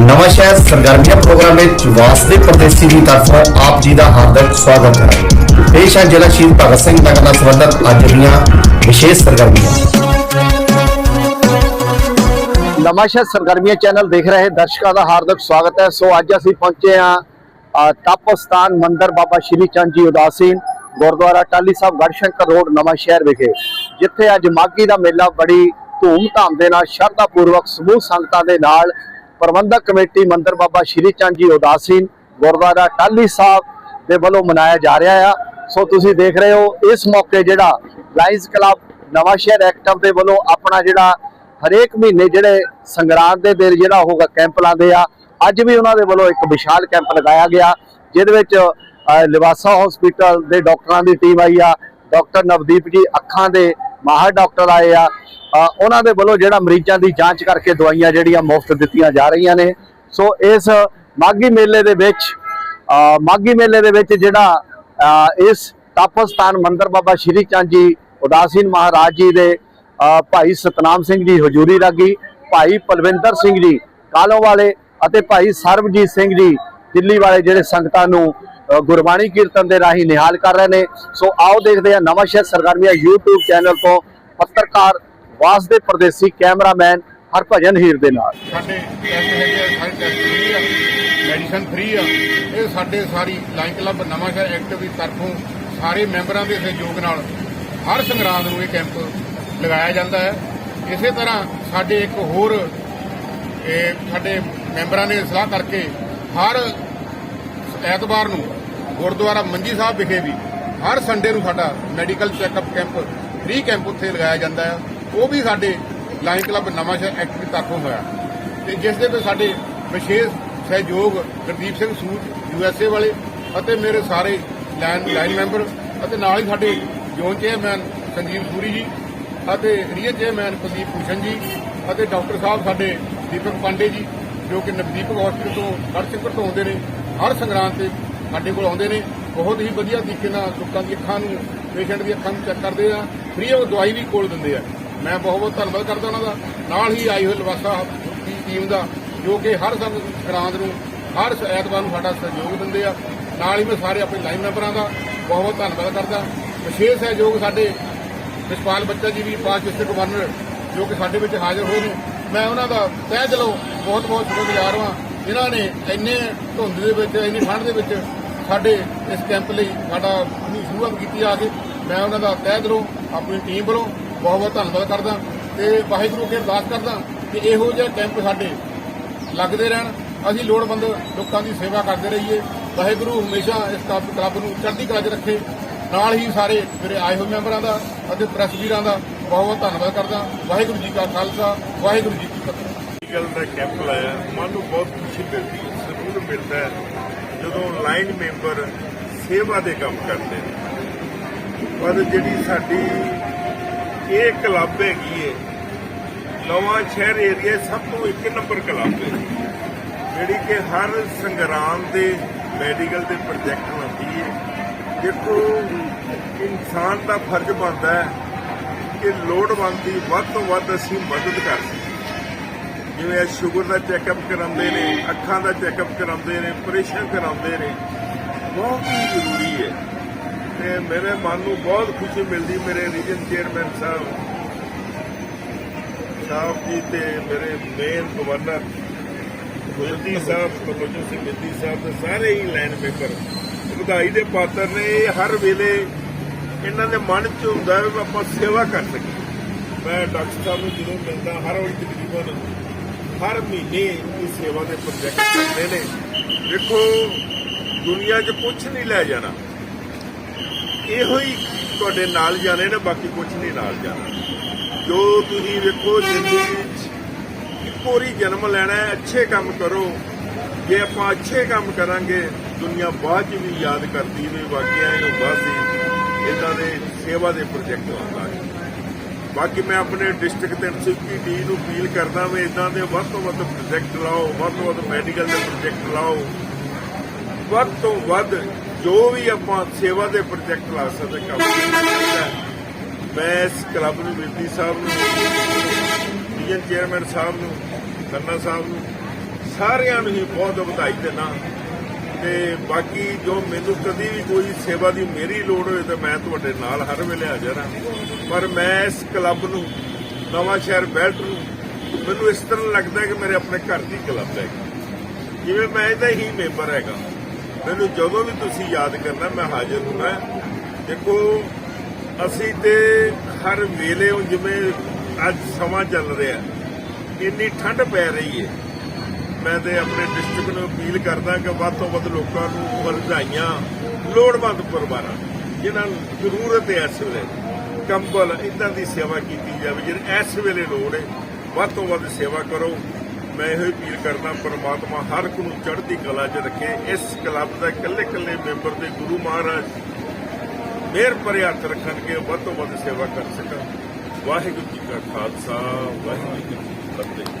ਨਵਾਂ ਸ਼ਹਿਰ ਸਰਗਰਮੀਆਂ ਪ੍ਰੋਗਰਾਮ ਵਿੱਚ ਵਾਸਦੇ ਪ੍ਰਦੇਸੀ ਦੀ ਤਰਫੋਂ ਆਪ ਜੀ ਦਾ ਹਾਰਦਿਕ ਸਵਾਗਤ ਹੈ। ਪੇਸ਼ ਹੈ ਜ਼ਿਲ੍ਹਾ ਸ਼ਹੀਦ ਭਗਤ ਸਿੰਘ ਨਗਰ ਨਾਲ ਸੰਬੰਧਿਤ ਅੱਜ ਦੀਆਂ ਵਿਸ਼ੇਸ਼ ਸਰਗਰਮੀਆਂ। ਨਵਾਂਸ਼ਹਿਰ ਸਰਗਰਮੀਆਂ ਚੈਨਲ ਦੇਖ ਰਹੇ ਦਰਸ਼ਕਾਂ ਦਾ ਹਾਰਦਿਕ ਸਵਾਗਤ ਹੈ। ਸੋ ਅੱਜ ਅਸੀਂ ਪਹੁੰਚੇ ਹਾਂ ਤਪਸਤਾਨ ਮੰਦਿਰ ਬਾਬਾ ਸ਼੍ਰੀ ਚੰਦ ਜੀ ਉਦਾਸੀਨ ਗੁਰਦੁਆਰਾ ਟਾਲੀ ਸਾਹਿਬ ਗੜਸ਼ੰਕਰ ਰੋਡ, ਨਵਾਂ ਸ਼ਹਿਰ ਵਿਖੇ, ਜਿੱਥੇ ਅੱਜ ਮਾਗੀ ਦਾ ਮੇਲਾ ਬੜੀ ਧੂਮ-ਧਾਮ ਦੇ ਨਾਲ ਸ਼ਰਧਾ ਪੂਰਵਕ ਸਮੂਹ ਸੰਗਤਾਂ ਦੇ ਨਾਲ ਪ੍ਰਬੰਧਕ ਕਮੇਟੀ ਮੰਦਰ ਬਾਬਾ ਸ਼੍ਰੀ ਚੰਦ ਜੀ ਉਦਾਸੀਨ ਗੁਰਦੁਆਰਾ ਟਾਲੀ ਸਾਹਿਬ ਦੇ ਵੱਲੋਂ ਮਨਾਇਆ ਜਾ ਰਿਹਾ ਆ। ਸੋ ਤੁਸੀਂ ਦੇਖ ਰਹੇ ਹੋ, ਇਸ ਮੌਕੇ ਜਿਹੜਾ ਲਾਇਨਸ ਕਲੱਬ ਨਵਾਂ ਸ਼ਹਿਰ ਐਕਟਿਵ ਦੇ ਵੱਲੋਂ ਆਪਣਾ ਜਿਹੜਾ ਹਰੇਕ ਮਹੀਨੇ ਜਿਹੜੇ ਸੰਗਰਾਂਦ ਦੇ ਦਿਨ ਜਿਹੜਾ ਹੋਗਾ ਕੈਂਪ ਲਾਉਂਦੇ ਆ। ਅੱਜ ਵੀ ਉਹਨਾਂ ਦੇ ਵੱਲੋਂ ਇੱਕ ਵਿਸ਼ਾਲ ਕੈਂਪ ਲਗਾਇਆ ਗਿਆ, ਜਿਹਦੇ ਵਿੱਚ ਲਿਵਾਸਾ ਹਸਪੀਟਲ ਦੇ ਡਾਕਟਰਾਂ ਦੀ ਟੀਮ ਆਈ ਆ। ਡਾਕਟਰ ਨਵਦੀਪ ਜੀ ਅੱਖਾਂ ਦੇ ਮਾਹਰ ਡਾਕਟਰ ਆਏ ਆ ਉਹਨਾਂ ਦੇ ਵੱਲੋਂ ਜਿਹੜਾ ਮਰੀਜ਼ਾਂ ਦੀ ਜਾਂਚ ਕਰਕੇ ਦਵਾਈਆਂ ਜਿਹੜੀਆਂ ਮੁਫਤ ਦਿੱਤੀਆਂ ਜਾ ਰਹੀਆਂ ਨੇ। ਸੋ ਇਸ ਮਾਗੀ ਮੇਲੇ ਦੇ ਵਿੱਚ ਅਹ, ਮਾਗੀ ਮੇਲੇ ਦੇ ਵਿੱਚ ਜਿਹੜਾ ਇਸ ਤਪਸਤਾਨ ਮੰਦਰ ਬਾਬਾ ਸ਼੍ਰੀ ਚੰਦ ਜੀ ਉਦਾਸੀਨ ਮਹਾਰਾਜ ਜੀ ਦੇ ਭਾਈ ਸਤਨਾਮ ਸਿੰਘ ਜੀ ਹਜੂਰੀ ਰਾਗੀ ਭਾਈ ਪਲਵਿੰਦਰ ਸਿੰਘ ਜੀ ਕਾਲੋਂ ਵਾਲੇ ਅਤੇ ਭਾਈ ਸਰਬਜੀਤ ਸਿੰਘ ਜੀ ਦਿੱਲੀ ਵਾਲੇ ਜਿਹੜੇ ਸੰਗਤਾਂ ਨੂੰ ਗੁਰਬਾਣੀ ਕੀਰਤਨ ਦੇ ਰਾਹੀਂ ਨਿਹਾਲ ਕਰ ਰਹੇ ਨੇ। ਸੋ ਆਓ ਦੇਖਦੇ ਹਾਂ ਨਵਾਂ ਸ਼ਹਿਰ ਸਰਗਰਮੀਆਂ YouTube ਚੈਨਲ ਤੋਂ ਪੱਤਰਕਾਰ ਵਾਸਦੇ ਪਰਦੇਸੀ ਕੈਮਰਾਮੈਨ ਹਰਭਜਨ ਹੀਰ ਦੇ ਨਾਲ। ਸਾਡੇ ਮੈਡੀਸਨ ਫ੍ਰੀ ਆ। ਇਹ ਸਾਡੇ ਸਾਰੀ ਲਾਈਨ ਕਲੱਬ ਨਵਾਂ ਸ਼ਹਿਰ ਐਕਟਿਵ ਦੀ ਤਰਫੋਂ ਸਾਰੇ ਮੈਂਬਰਾਂ ਦੇ ਸਹਿਯੋਗ ਨਾਲ ਹਰ ਸੰਗਰਾਂਦ ਨੂੰ ਇਹ ਕੈਂਪ ਲਗਾਇਆ ਜਾਂਦਾ ਹੈ। ਇਸੇ ਤਰ੍ਹਾਂ ਸਾਡੇ ਇੱਕ ਹੋਰ, ਇਹ ਸਾਡੇ ਮੈਂਬਰਾਂ ਨੇ ਸਲਾਹ ਕਰਕੇ ਹਰ ਐਤਵਾਰ ਨੂੰ ਗੁਰਦੁਆਰਾ ਮੰਜੀ ਸਾਹਿਬ ਵਿਖੇ ਵੀ ਹਰ ਸੰਡੇ ਨੂੰ ਸਾਡਾ medical checkup camp free camp ਉੱਥੇ ਲਗਾਇਆ ਜਾਂਦਾ ਹੈ ਉਹ ਵੀ ਸਾਡੇ ਲਾਈਨ ਕਲੱਬ ਨਵਾਂ ਸ਼ਹਿਰ ਐਕਟ ਦੀ ਤਰਫੋਂ ਹੋਇਆ। ਤੇ ਜਿਸ ਦੇ ਵਿੱਚ ਸਾਡੇ ਵਿਸ਼ੇਸ਼ ਸਹਿਯੋਗ ਗੁਰਦੀਪ ਸਿੰਘ ਸੂਦ ਯੂਐਸਏ ਵਾਲੇ ਅਤੇ ਮੇਰੇ ਸਾਰੇ ਲਾਈਨ ਲਾਈਨ ਮੈਂਬਰ ਅਤੇ ਨਾਲ ਹੀ ਸਾਡੇ ਜ਼ੋਨ ਚੇਅਰਮੈਨ ਸੰਜੀਵ ਸੂਰੀ ਜੀ ਅਤੇ ਰੀਅਲ ਚੇਅਰਮੈਨ ਕੁਲਦੀਪ ਭੂਸ਼ਣ ਜੀ ਅਤੇ ਡਾਕਟਰ ਸਾਹਿਬ ਸਾਡੇ ਦੀਪਕ ਪਾਂਡੇ ਜੀ, ਜੋ ਕਿ ਨਵਦੀਪਕ ਹਸਪੀਟਲ ਤੋਂ ਗੜਚੰਕਰ ਤੋਂ ਆਉਂਦੇ ਨੇ। ਹਰ ਸੰਗਰਾਂਦ ਤੇ ਸਾਡੇ ਕੋਲ ਆਉਂਦੇ ਨੇ, ਬਹੁਤ ਹੀ ਵਧੀਆ ਤਰੀਕੇ ਨਾਲ ਲੋਕਾਂ ਦੀ ਅੱਖਾਂ ਨੂੰ ਪੇਸ਼ੈਂਟ ਦੀ ਅੱਖਾਂ ਨੂੰ ਚੈੱਕ ਕਰਦੇ ਆ ਫ੍ਰੀ ਆਫ ਦਵਾਈ ਵੀ ਕੋਲ ਦਿੰਦੇ ਆ। ਮੈਂ ਬਹੁਤ ਬਹੁਤ ਧੰਨਵਾਦ ਕਰਦਾ ਉਹਨਾਂ ਦਾ। ਨਾਲ ਹੀ ਆਈ ਹੋਈ ਲਵਾਸਾ ਦੀ ਟੀਮ ਦਾ, ਜੋ ਕਿ ਹਰ ਸੰਗਰਾਂਦ ਨੂੰ, ਹਰ ਐਤਵਾਰ ਨੂੰ ਸਾਡਾ ਸਹਿਯੋਗ ਦਿੰਦੇ ਆ। ਨਾਲ ਹੀ ਮੈਂ ਸਾਰੇ ਆਪਣੇ ਲਾਈਨ ਮੈਂਬਰਾਂ ਦਾ ਬਹੁਤ ਬਹੁਤ ਧੰਨਵਾਦ ਕਰਦਾ। ਵਿਸ਼ੇਸ਼ ਸਹਿਯੋਗ ਸਾਡੇ ਵਿਸ਼ਪਾਲ ਬੱਚਾ ਜੀ ਵੀ ਪਾਸ ਡਿਸਟ੍ਰਿਕਟ ਗਵਰਨਰ ਜੋ ਕਿ ਸਾਡੇ ਵਿੱਚ ਹਾਜ਼ਰ ਹੋਏ ਨੇ। ਮੈਂ ਉਹਨਾਂ ਦਾ ਤਹਿ ਦਿਲੋਂ ਬਹੁਤ ਬਹੁਤ ਸ਼ੁਕਰਗੁਜ਼ਾਰ ਹਾਂ ਜਿਨ੍ਹਾਂ ਨੇ ਇੰਨੇ ਧੁੰਦ ਦੇ ਵਿੱਚ, ਇੰਨੀ ਠੰਡ ਦੇ ਵਿੱਚ ਸਾਡੇ ਇਸ ਕੈਂਪ ਲਈ ਸਾਡਾ ਨੂੰ ਸ਼ੁਰੂਆਤ ਕੀਤੀ ਆ ਕੇ। ਮੈਂ ਉਹਨਾਂ ਦਾ ਤਹਿ ਦਿਲੋਂ, ਆਪਣੀ ਟੀਮ ਵੱਲੋਂ ਬਹੁਤ ਬਹੁਤ ਧੰਨਵਾਦ ਕਰਦਾ ਤੇ ਵਾਹਿਗੁਰੂ ਅੱਗੇ ਅਰਦਾਸ ਕਰਦਾ ਕਿ ਇਹੋ ਜਿਹੇ ਕੈਂਪ ਸਾਡੇ ਲੱਗਦੇ ਰਹਿਣ। ਅਸੀਂ ਲੋੜਵੰਦ ਲੋਕਾਂ ਦੀ ਸੇਵਾ ਕਰਦੇ ਰਹੀਏ। ਵਾਹਿਗੁਰੂ ਹਮੇਸ਼ਾ ਇਸ ਕਲੱਬ ਕਲੱਬ ਨੂੰ ਚੜ੍ਹਦੀ ਕਲਾ 'ਚ ਰੱਖੇ। ਨਾਲ ਹੀ ਸਾਰੇ ਮੇਰੇ ਆਏ ਹੋਏ ਮੈਂਬਰਾਂ ਦਾ ਅਤੇ ਪ੍ਰੈਸ ਵੀਰਾਂ ਦਾ ਬਹੁਤ ਬਹੁਤ ਧੰਨਵਾਦ ਕਰਦਾ। ਵਾਹਿਗੁਰੂ ਜੀ ਕਾ ਖਾਲਸਾ, ਵਾਹਿਗੁਰੂ ਜੀ ਕੀ ਫਤਿਹ। ਮੈਡੀਕਲ ਦਾ ਕੈਂਪ ਲਾਇਆ, ਮਨ ਨੂੰ ਬਹੁਤ ਖੁਸ਼ੀ ਮਿਲਦੀ ਹੈ, ਸਕੂਨ ਮਿਲਦਾ ਹੈ। ਜਦੋਂ ਲਾਈਨ ਮੈਂਬਰ ਸੇਵਾ ਦੇ ਕੰਮ ਕਰਦੇ ਨੇ। ਪਰ ਜਿਹੜੀ ਸਾਡੀ ਇਹ ਕਲੱਬ ਹੈਗੀ ਹੈ ਨਵਾਂ ਸ਼ਹਿਰ ਏਰੀਆ ਸਭ ਤੋਂ ਇੱਕ ਨੰਬਰ ਕਲੱਬ ਹੈ ਜਿਹੜੀ ਕਿ ਹਰ ਸੰਗਰਾਮ ਦੇ ਮੈਡੀਕਲ ਦੇ ਪ੍ਰੋਜੈਕਟ ਲਾਉਂਦੀ ਹੈ ਦੇਖੋ ਇਨਸਾਨ ਦਾ ਫਰਜ਼ ਬਣਦਾ ਹੈ ਕਿ ਲੋੜਵੰਦ ਦੀ ਵੱਧ ਤੋਂ ਵੱਧ ਅਸੀਂ ਮਦਦ ਕਰ ਸਕੀਏ। ਜਿਵੇਂ ਇਹ ਸ਼ੂਗਰ ਦਾ ਚੈੱਕਅਪ ਕਰਾਉਂਦੇ ਨੇ, ਅੱਖਾਂ ਦਾ ਚੈੱਕਅਪ ਕਰਾਉਂਦੇ ਨੇ ਆਪਰੇਸ਼ਨ ਕਰਾਉਂਦੇ ਨੇ, ਬਹੁਤ ਹੀ ਜ਼ਰੂਰੀ ਹੈ। ਤੇ ਮੇਰੇ ਮਨ ਨੂੰ ਬਹੁਤ ਖੁਸ਼ੀ ਮਿਲਦੀ, ਮੇਰੇ ਰੀਜਨ ਚੇਅਰਮੈਨ ਸਾਹਿਬ ਸਾਹਿਬ ਜੀ ਤੇ ਮੇਰੇ ਮੇਨ ਗਵਰਨਰ ਗੁਰਦੀ ਸਾਹਿਬ ਕਲੋਜੋ ਸਿੰਘ ਮਿੱਦੀ ਸਾਹਿਬ ਤੇ ਸਾਰੇ ਹੀ ਲਾਈਨ ਮੈਂਬਰ ਵਧਾਈ ਦੇ ਪਾਤਰ ਨੇ, ਇਹ ਹਰ ਵੇਲੇ ਇਹਨਾਂ ਦੇ ਮਨ 'ਚ ਹੁੰਦਾ ਵੀ ਆਪਾਂ ਸੇਵਾ ਕਰ ਸਕੀਏ। ਮੈਂ ਡਾਕਟਰ ਸਾਹਿਬ ਨੂੰ ਜਦੋਂ ਮਿਲਦਾ, ਹਰ ਵਾਰੀ ਤਕਰੀਬਨ ਹਰ ਮਹੀਨੇ ਇਹ ਸੇਵਾ ਦੇ ਪ੍ਰੋਜੈਕਟ ਕਰਦੇ ਨੇ। ਵੇਖੋ ਦੁਨੀਆ 'ਚ ਕੁਝ ਨਹੀਂ ਲੈ ਜਾਣਾ। ਇਹੋ ਹੀ ਤੁਹਾਡੇ ਨਾਲ ਜਾਣੇ ਨੇ, ਬਾਕੀ ਕੁਝ ਨਹੀਂ ਨਾਲ ਜਾਣਾ। ਜੋ ਤੁਸੀਂ ਵੇਖੋ, ਜ਼ਿੰਦਗੀ 'ਚ ਇੱਕੋ ਹੀ ਜਨਮ ਲੈਣਾ ਹੈ, ਅੱਛੇ ਕੰਮ ਕਰੋ। ਜੇ ਆਪਾਂ ਅੱਛੇ ਕੰਮ ਕਰਾਂਗੇ, ਦੁਨੀਆ ਬਾਅਦ 'ਚ ਵੀ ਯਾਦ ਕਰਦੀ ਵੀ ਵਾਕਿਆ ਇਹ ਬਾਸੀ ਇਦਾਂ ਦੇ ਸੇਵਾ ਦੇ ਪ੍ਰੋਜੈਕਟ ਆਉਂਦਾ ਹੈ। ਬਾਕੀ ਮੈਂ ਆਪਣੇ ਡਿਸਟ੍ਰਿਕਟ ਤੇ ਸਿੱਕੀ ਡੀ ਨੂੰ ਅਪੀਲ ਕਰਦਾ ਵੀ ਇਦਾਂ ਦੇ ਵੱਧ ਤੋਂ ਵੱਧ ਪ੍ਰੋਜੈਕਟ ਲਾਓ, ਵੱਧ ਤੋਂ ਵੱਧ ਮੈਡੀਕਲ ਦੇ ਪ੍ਰੋਜੈਕਟ ਲਾਓ। ਵੱਧ ਤੋਂ ਵੱਧ ਜੋ ਵੀ ਆਪਾਂ ਸੇਵਾ ਦੇ ਪ੍ਰੋਜੈਕਟ ਲਾ ਸਕਦੇ, ਕੰਮ ਮੈਂ ਇਸ ਕਲੱਬ ਨੂੰ, ਮਿਲਦੀ ਸਾਹਿਬ ਨੂੰ ਡੀਐਨ ਚੇਅਰਮੈਨ ਸਾਹਿਬ ਨੂੰ, ਖੰਨਾ ਸਾਹਿਬ ਨੂੰ, ਸਾਰਿਆਂ ਨੂੰ ਹੀ ਬਹੁਤ ਵਧਾਈ ਦਿੰਦਾ। ਤੇ ਬਾਕੀ ਜੋ ਮੈਨੂੰ ਕਦੀ ਵੀ ਕੋਈ ਸੇਵਾ ਦੀ ਮੇਰੀ ਲੋੜ ਹੋਵੇ ਤਾਂ ਮੈਂ ਤੁਹਾਡੇ ਨਾਲ ਹਰ ਵੇਲੇ ਹਾਜ਼ਰ ਹਾਂ। ਪਰ ਮੈਂ ਇਸ ਕਲੱਬ ਨੂੰ, ਨਵਾਂ ਸ਼ਹਿਰ ਬੈਲਟ ਨੂੰ, ਮੈਨੂੰ ਇਸ ਤਰ੍ਹਾਂ ਲੱਗਦਾ ਕਿ ਮੇਰੇ ਆਪਣੇ ਘਰ ਦੀ ਕਲੱਬ ਹੈ। ਜਿਵੇਂ ਮੈਂ ਇਹਦਾ ਹੀ ਮੈਂਬਰ ਹੈਗਾ। ਮੈਨੂੰ ਜਦੋਂ ਵੀ ਤੁਸੀਂ ਯਾਦ ਕਰਨਾ, ਮੈਂ ਹਾਜ਼ਰ ਹੁੰਦਾ ਦੇਖੋ, ਅਸੀਂ ਤੇ ਹਰ ਵੇਲੇ ਹੁਣ ਜਿਵੇਂ ਅੱਜ ਸਮਾਂ ਚੱਲ ਰਿਹਾ, ਇੰਨੀ ਠੰਡ ਪੈ ਰਹੀ ਹੈ। ਮੈਂ ਤੇ ਆਪਣੇ ਡਿਸਟ੍ਰਿਕਟ ਨੂੰ ਅਪੀਲ ਕਰਦਾ ਕਿ ਵੱਧ ਤੋਂ ਵੱਧ ਲੋਕਾਂ ਨੂੰ ਵਰਧਾਈਆਂ ਲੋੜਵੰਦ ਪਰਿਵਾਰਾਂ, ਜਿਨ੍ਹਾਂ ਨੂੰ ਜ਼ਰੂਰਤ ਹੈ ਇਸ ਵੇਲੇ, ਕੰਬਲ ਇਦਾਂ ਦੀ ਸੇਵਾ ਕੀਤੀ ਜਾਵੇ, ਜਿਹੜੀ ਇਸ ਵੇਲੇ ਲੋੜ ਹੈ, ਵੱਧ ਤੋਂ ਵੱਧ ਸੇਵਾ ਕਰੋ। ਮੈਂ ਇਹੋ ਹੀ ਅਪੀਲ ਕਰਦਾ, ਪਰਮਾਤਮਾ ਹਰ ਇੱਕ ਨੂੰ ਚੜ੍ਹਦੀ ਕਲਾ 'ਚ ਰੱਖੇ, ਇਸ ਕਲੱਬ ਦਾ ਇਕੱਲੇ ਇਕੱਲੇ ਮੈਂਬਰ ਦੇ ਗੁਰੂ ਮਹਾਰਾਜ ਮਿਹਰ ਭਰੇ ਹੱਥ ਰੱਖਣਗੇ, ਵੱਧ ਤੋਂ ਵੱਧ ਸੇਵਾ ਕਰ ਸਕਣ। ਵਾਹਿਗੁਰੂ ਜੀ ਕਾ ਖਾਲਸਾ, ਵਾਹਿਗੁਰੂ ਜੀ ਕੀ ਫਤਿਹ।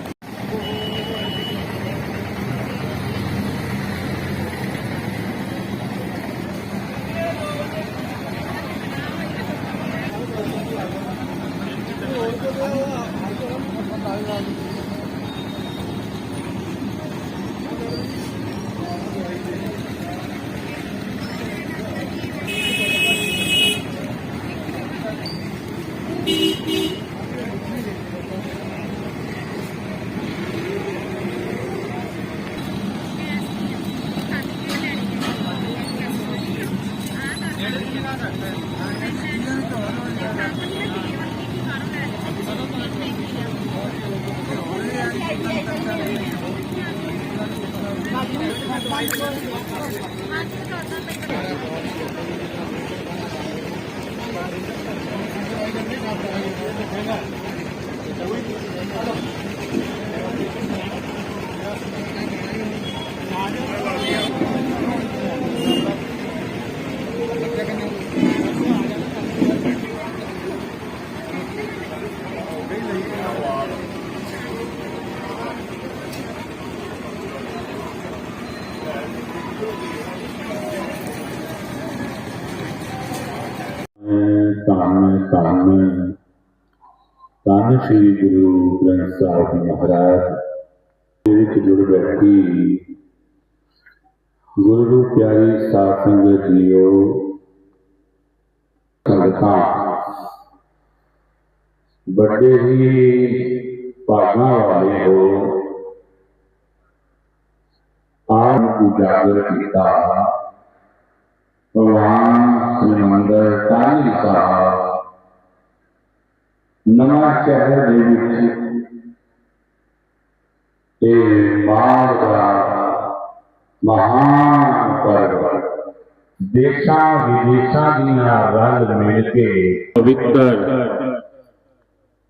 I'm going to go. ਧੰਨ ਧੰਨ ਧੰਨ ਸ੍ਰੀ ਗੁਰੂ ਗ੍ਰੰਥ ਸਾਹਿਬ ਜੀ ਮਹਾਰਾਜ ਦੇ ਵਿੱਚ ਜੁੜ ਬੈਠੀ। ਗੁਰੂ ਪਿਆਰੀ ਸਾਧ ਸੰਗਤ ਜੀਓ ਸੰਗਤਾਂ ਵੱਡੇ ਹੀ ਭਾਗਾਂ ਵਾਲੇ ਹੋ। ਆਪ ਉਜਾਗਰ ਕੀਤਾ। ਭਗਵਾਨ ਸ੍ਰੀ ਮੰਦਰ ਕਾਲੀ ਸਾਹਿਬ ਨਵਾਂ ਸ਼ਹਿਰ ਦੇ ਵਿੱਚ ਇਹ ਮਾਘ ਦਾ ਮਹਾਨ ਪਰਵ ਦੇਸ਼ਾਂ ਵਿਦੇਸ਼ਾਂ ਦੀਆਂ ਰਲ ਮਿਲ ਕੇ ਪਵਿੱਤਰ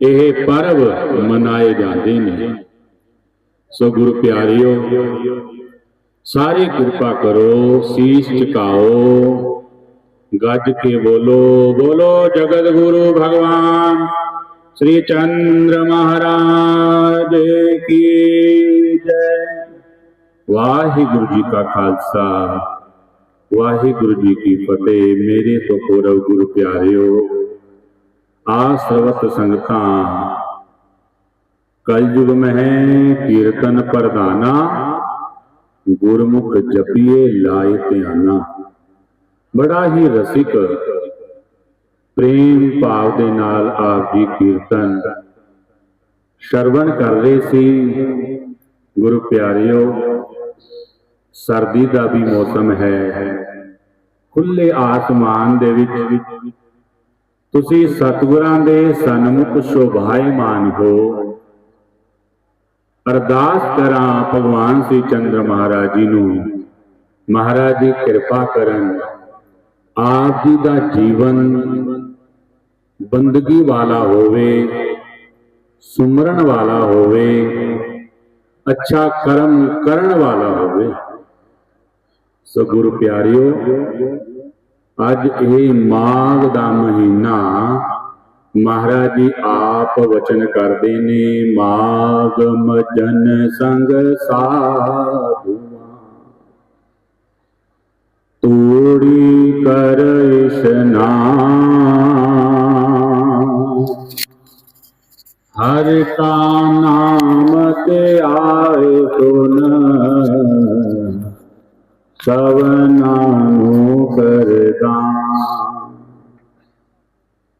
ਇਹ ਪਰਵ ਮਨਾਏ ਜਾਂਦੇ ਨੇ ਸੋ ਗੁਰੂ ਪਿਆਰਿਓ ਸਾਰੇ ਕਿਰਪਾ ਕਰੋ ਸੀਸ ਝੁਕਾਓ ਗੱਜ ਕੇ ਬੋਲੋ ਬੋਲੋ ਜਗਤ ਗੁਰੂ ਭਗਵਾਨ ਸ੍ਰੀ ਚੰद्र ਮਹਾਰਾਜ ਕੀ ਜੈ ਵਾਹਿਗੁਰੂ ਜੀ ਕਾ ਖਾਲਸਾ ਵਾਹਿਗੁਰੂ ਜੀ ਕੀ ਫਤਿਹ ਮੇਰੇ ਤੋਂ ਪੂਰਵ ਗੁਰੂ ਪਿਆਰਿਓ ਆ ਸਰਵਤ ਸੰਗਤਾਂ ਕਲਯੁਗ ਮਹਿ ਕੀਰਤਨ ਪ੍ਰਦਾਨਾ ਗੁਰਮੁਖ ਜਪੀਏ ਲਾਏ ਧਿਆਨਾ ਬੜਾ ਹੀ ਰਸਿਕ ਪ੍ਰੇਮ ਭਾਵ ਦੇ ਨਾਲ ਆਪ ਜੀ ਕੀਰਤਨ ਸ਼ਰਵਣ ਕਰ ਰਹੇ ਸੀ। ਗੁਰੂ ਪਿਆਰਿਓ, ਸਰਦੀ ਦਾ ਵੀ ਮੌਸਮ ਹੈ। ਖੁੱਲੇ ਆਸਮਾਨ ਦੇ ਵਿੱਚ ਤੁਸੀਂ ਸਤਿਗੁਰਾਂ ਦੇ ਸਨਮੁਖ ਸ਼ੋਭਾਇਮਾਨ ਹੋ। ਅਰਦਾਸ ਕਰਾਂ ਭਗਵਾਨ ਸ੍ਰੀ ਚੰਦਰ ਮਹਾਰਾਜ ਜੀ ਨੂੰ। ਮਹਾਰਾਜ ਜੀ ਕਿਰਪਾ ਕਰਨ। ਆਪ ਜੀ ਦਾ ਜੀਵਨ ਬੰਦਗੀ ਵਾਲਾ ਹੋਵੇ, ਸੁਮਰਨ ਵਾਲਾ ਹੋਵੇ, ਅੱਛਾ ਕਰਮ ਕਰਨ ਵਾਲਾ ਹੋਵੇ। ਸੋ ਗੁਰੂ ਪਿਆਰਿਓ, ਅੱਜ ਇਹ ਮਾਘ ਦਾ ਮਹੀਨਾ ਮਹਾਰਾਜ ਜੀ ਆਪ ਵਚਨ ਕਰਦੇ ਨੇ ਮਾਗਮ ਮਜਨ ਸੰਗ ਸਾਧੂ। ਕਰ ਇਸ਼ਨਾਨ ਹਰਿ ਕਾ ਨਾਮ ਤੇ ਆਏ ਸੁਨ ਸਵਨਾ ਨੂੰ ਕਰਦਾ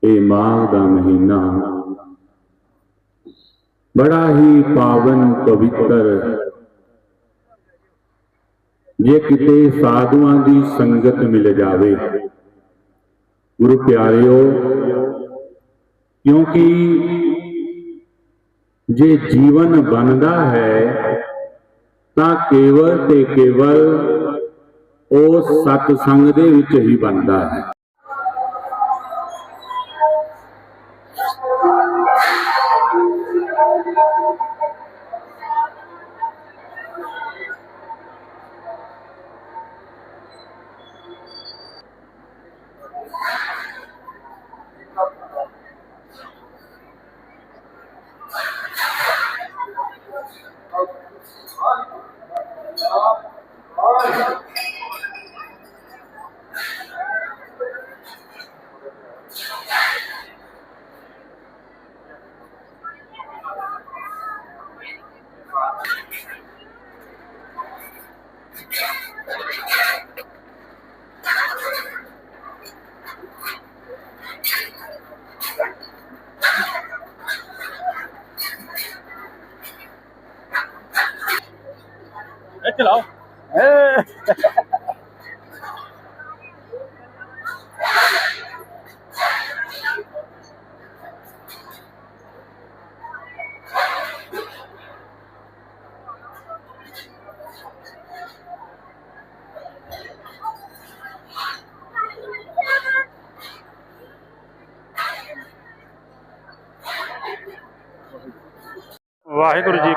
ਇਹ ਮਾਘ ਦਾ ਮਹੀਨਾ ਬੜਾ ਹੀ ਪਾਵਨ ਪਵਿੱਤਰ ਜੇ ਕਿਤੇ ਸਾਧੂਆਂ ਦੀ ਸੰਗਤ ਮਿਲ ਜਾਵੇ, ਗੁਰੂ ਪਿਆਰਿਓ, ਕਿਉਂਕਿ ਜੇ ਜੀਵਨ ਬਣਦਾ ਹੈ, ਤਾਂ ਕੇਵਲ ਤੇ ਕੇਵਲ ਉਹ ਸਤ ਸੰਗ ਦੇ ਵਿੱਚ ਹੀ ਬਣਦਾ ਹੈ।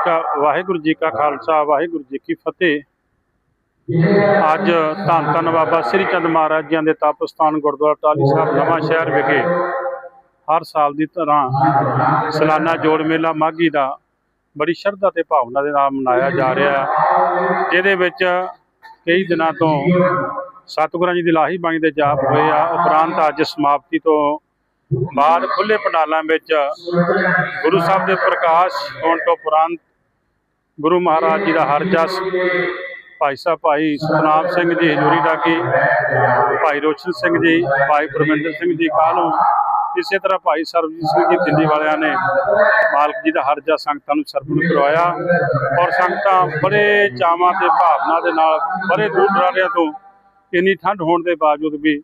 ਕਾ ਵਾਹਿਗੁਰੂ ਜੀ ਕਾ ਖਾਲਸਾ, ਵਾਹਿਗੁਰੂ ਜੀ ਕੀ ਫਤਿਹ। ਅੱਜ ਧੰਨ ਧੰਨ ਬਾਬਾ ਸ੍ਰੀ ਚੰਦ ਮਹਾਰਾਜ ਜੀਆਂ ਦੇ ਤਪ ਸਥਾਨ ਗੁਰਦੁਆਰਾ ਟਾਹਲੀ ਸਾਹਿਬ ਨਵਾਂ ਸ਼ਹਿਰ ਵਿਖੇ ਹਰ ਸਾਲ ਦੀ ਤਰ੍ਹਾਂ ਸਾਲਾਨਾ ਜੋੜ ਮੇਲਾ ਮਾਘੀ ਦਾ ਬੜੀ ਸ਼ਰਧਾ ਤੇ ਭਾਵਨਾ ਦੇ ਨਾਲ ਮਨਾਇਆ ਜਾ ਰਿਹਾ ਜਿਹਦੇ ਵਿੱਚ ਕਈ ਦਿਨਾਂ ਤੋਂ ਸਤਿਗੁਰਾਂ ਜੀ ਦੀ ਲਾਹੀ ਬਾਣੀ ਦੇ ਜਾਪ ਹੋਏ ਆ। ਉਪਰੰਤ ਅੱਜ ਸਮਾਪਤੀ ਤੋਂ ਬਾਅਦ ਖੁੱਲੇ ਪੰਡਾਲਾਂ ਵਿੱਚ ਗੁਰੂ ਸਾਹਿਬ ਦੇ ਪ੍ਰਕਾਸ਼ ਹੋਣ ਤੋਂ ਉਪਰੰਤ ਗੁਰੂ ਮਹਾਰਾਜ ਜੀ ਦਾ ਹਰ ਜਸ। ਭਾਈ ਸਾਹਿਬ, ਭਾਈ ਸਤਨਾਮ ਸਿੰਘ ਜੀ, ਹਜ਼ੂਰੀ ਰਾਗੀ ਭਾਈ ਰੋਸ਼ਨ ਸਿੰਘ ਜੀ, ਭਾਈ ਪਰਮਿੰਦਰ ਸਿੰਘ ਜੀ ਕਾਲੋਂ ਇਸੇ ਤਰ੍ਹਾਂ ਭਾਈ ਸਰਬਜੀਤ ਸਿੰਘ ਜੀ, ਦਿੱਲੀ ਵਾਲਿਆਂ ਨੇ ਮਾਲਕ ਜੀ ਦਾ ਹਰਜਾ ਸੰਗਤਾਂ ਨੂੰ ਸਰਪਣ ਕਰਵਾਇਆ। ਔਰ ਸੰਗਤਾਂ ਬੜੇ ਚਾਵਾਂ ਤੇ ਭਾਵਨਾ ਦੇ ਨਾਲ, ਬੜੇ ਦੂਰ ਦਰਾਰਿਆਂ ਤੋਂ ਇੰਨੀ ਠੰਡ ਹੋਣ ਦੇ ਬਾਵਜੂਦ ਵੀ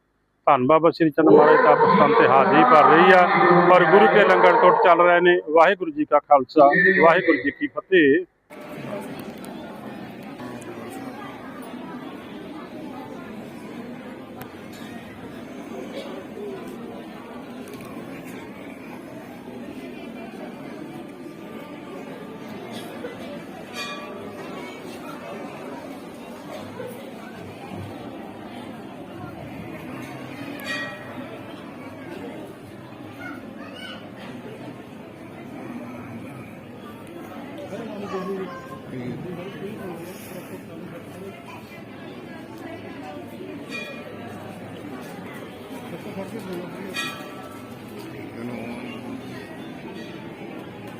ਧੰਨ ਬਾਬਾ ਸ੍ਰੀ ਚੰਦ ਮਹਾਰਾਜ ਦਾ ਸਥਾਨ ਤੇ ਹਾਜ਼ਰੀ ਭਰ ਰਹੀ ਆ। ਔਰ ਗੁਰੂ ਕੇ ਲੰਗਰ ਟੁੱਟ ਚੱਲ ਰਹੇ ਨੇ। ਵਾਹਿਗੁਰੂ ਜੀ ਕਾ ਖਾਲਸਾ, ਵਾਹਿਗੁਰੂ ਜੀ ਕੀ ਫਤਿਹ।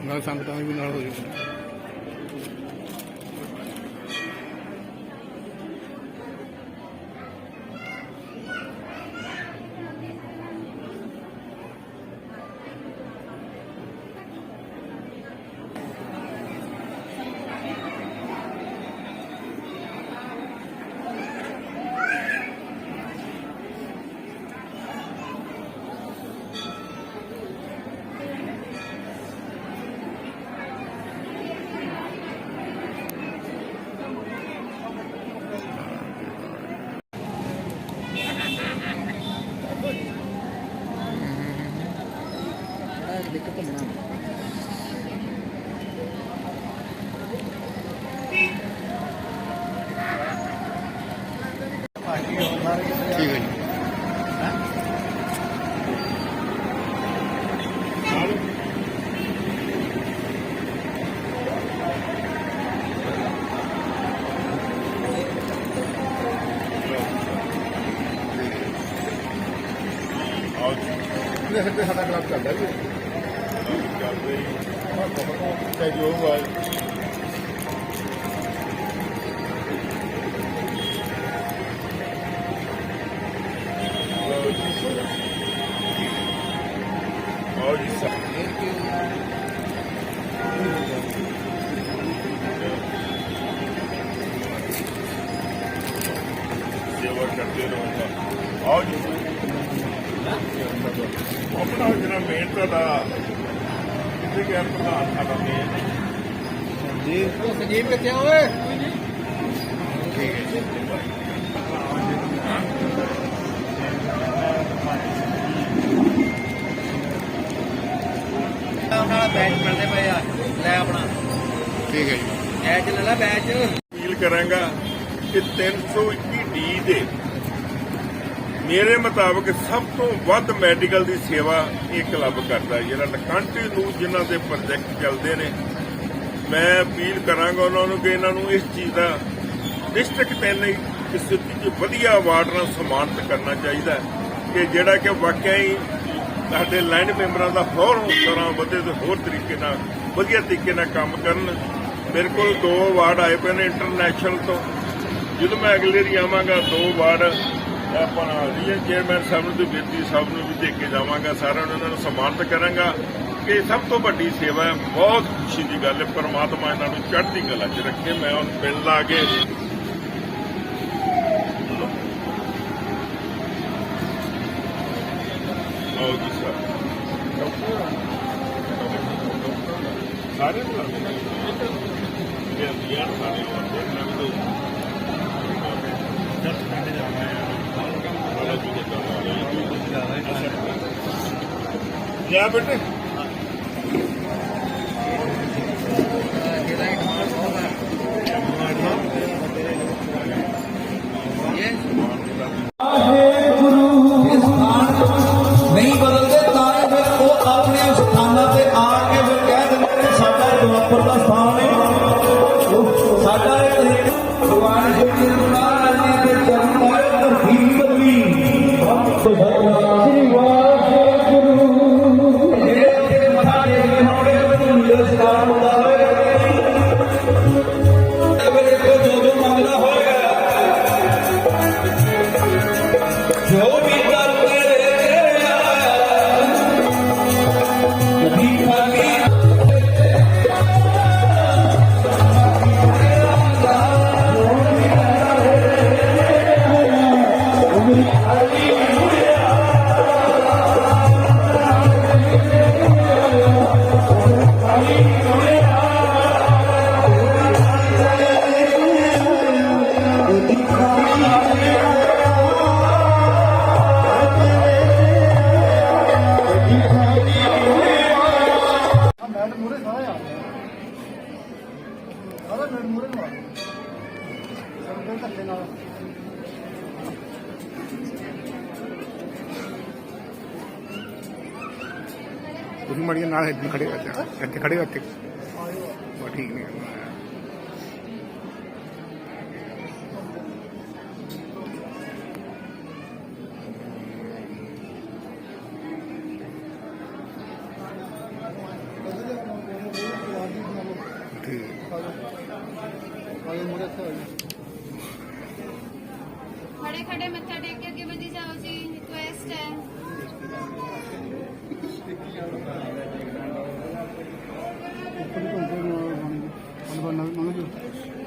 ਨਾਲ ਸੰਗਤਾਂ ਵੀ ਨਾਲ ਹੋ ਜਾਊ ਇਹਦੇ ਸਿਰ ਤੇ ਸਾਡਾ ਕਲੱਬ ਚੱਲਦਾ ਵੀ ਹੈ। ਸਹਿਯੋਗ ਆ ਆਪਣਾ ਜਿਹੜਾ ਮੇਨ ਤੁਹਾਡਾ ਕਿਤੇ ਗਿਆ ਪ੍ਰਧਾਨ ਸਾਡਾ ਮੇਨ ਸੰਜੀਵ ਕਿੱਥੇ ਓਏ? ਉਹਨਾਂ ਦਾ ਬੈਚ ਮਿਲਦੇ ਪਏ ਆ। ਲੈ ਆਪਣਾ। ਠੀਕ ਹੈ ਜੀ। ਬੈਚ ਲੈ ਲੈ ਬੈਚ ਅਪੀਲ ਕਰਾਂਗਾ ਕਿ 321 ਡੀ ਦੇ ਮੇਰੇ ਮੁਤਾਬਕ ਸਭ ਤੋਂ ਵੱਧ ਮੈਡੀਕਲ ਦੀ ਸੇਵਾ ਇਹ ਕਲੱਬ ਕਰਦਾ ਜਿਹੜਾ ਕੰਟੀਨਿਊ ਜਿਨ੍ਹਾਂ ਦੇ ਪ੍ਰੋਜੈਕਟ ਚੱਲਦੇ ਨੇ। ਮੈਂ ਅਪੀਲ ਕਰਾਂਗਾ ਉਹਨਾਂ ਨੂੰ ਕਿ ਇਹਨਾਂ ਨੂੰ ਇਸ ਚੀਜ਼ ਦਾ ਡਿਸਟ੍ਰਿਕਟ ਪਹਿਲੇ ਇਸ ਸਥਿਤੀ ਵਧੀਆ ਅਵਾਰਡ ਨਾਲ ਸਨਮਾਨਿਤ ਕਰਨਾ ਚਾਹੀਦਾ ਕਿ ਜਿਹੜਾ ਕਿ ਵਾਕਿਆ ਹੀ ਸਾਡੇ ਲਾਈਨ ਮੈਂਬਰਾਂ ਦਾ ਹੋਰ ਤਰ੍ਹਾਂ ਵਧੇ ਤੇ ਹੋਰ ਤਰੀਕੇ ਨਾਲ, ਵਧੀਆ ਤਰੀਕੇ ਨਾਲ ਕੰਮ ਕਰਨ। ਮੇਰੇ ਕੋਲ ਦੋ ਅਵਾਰਡ ਆਏ ਪਏ ਨੇ, ਇੰਟਰਨੈਸ਼ਨਲ ਤੋਂ। ਜਦੋਂ ਮੈਂ ਅਗਲੇ ਦੀ ਆਵਾਂਗਾ, ਦੋ ਅਵਾਰਡ ਆਪਣਾ ਰੀਜਨ ਚੇਅਰਮੈਨ ਸਾਹਿਬ ਨੂੰ ਤੇ ਬੇਦੀ ਸਾਹਿਬ ਨੂੰ ਵੀ ਦੇ ਕੇ ਜਾਵਾਂਗਾ ਸਾਰਿਆਂ ਨੂੰ ਇਹਨਾਂ ਨੂੰ ਸਨਮਾਨਿਤ ਕਰਾਂਗਾ ਕਿ ਸਭ ਤੋਂ ਵੱਡੀ ਸੇਵਾ ਹੈ ਬਹੁਤ ਖੁਸ਼ੀ ਦੀ ਗੱਲ ਹੈ ਪਰਮਾਤਮਾ ਇਹਨਾਂ ਨੂੰ ਚੜ੍ਹਦੀ ਕਲਾ 'ਚ ਰੱਖੇ ਮੈਂ ਹੁਣ ਪਿੰਡ ਲਾ ਕੇ ਆਓ ਜੀ ਸਰ ਸਾਰੇ ਬੁਲਾ ਇਹ ਅਧਿਆਨ ਸਾਰੇ ਹੁੰਦੇ ਨੇ ਨਾ ਤੋਂ ਜੱਟ ਪਿੰਡ ਜਾਣਾ ਹੈ ਜੀ ਦੇ ਕੰਮ ਜਾ ਬੇਟੇ। ਮੜੀਆਂ ਨਾਲ ਇੱਥੇ ਖੜੇ ਹੋ ਜਾ ਇੱਥੇ ਖੜੇ ਹੋ ਇੱਥੇ ਉਹ ਠੀਕ ਨਹੀਂ ਖੜੇ ਖੜੇ ਮੱਥਾ ਟੇਕ ਕੇ ਅੱਗੇ ਵਧੀ ਜਾਓ ਜੀ ਰਿਕੁਐਸਟ ਹੈ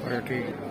ਅਰੇ ਠੀਕ ਹੈ।